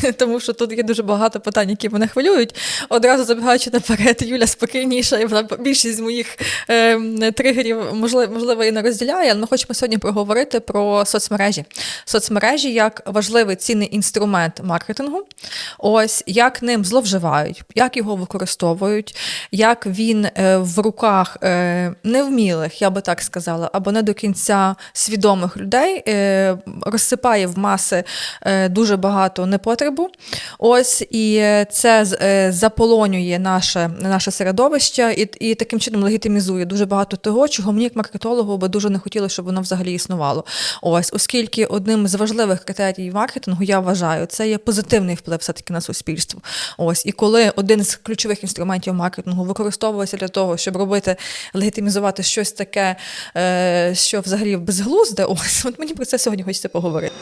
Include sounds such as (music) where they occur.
(laughs) тому що тут є дуже багато питань, які мене хвилюють. Одразу забігаючи наперед, Юля спокійніша, і вона більшість моїх е, тригерів можливо, можливо і не розділяє. Але ми хочемо сьогодні проговорити про соцмережі. Соцмережі як важливий цінний інструмент маркетингу. Ось як ним зловживають, як його використовують, як він е, в руках е, невмілих, я би так сказала, або не до кінця свідомих людей е, розсипає в маси е, дуже багато непотребу. Ось і е, це е, заполонює наше, наше середовище і, і таким чином легітимізує дуже багато того, чого мені, як маркетологу, би дуже не хотілося, щоб воно взагалі існувало. Ось, оскільки одним з важливих критеріїв маркетингу, я вважаю, це є позитивний вплив все-таки на суспільство. Ось, і коли один з ключових інструментів маркетингу використовується для того, щоб робити легітимізувати щось таке, е, що взагалі безглузде, ось от мені про це сьогодні хочеться поговорити.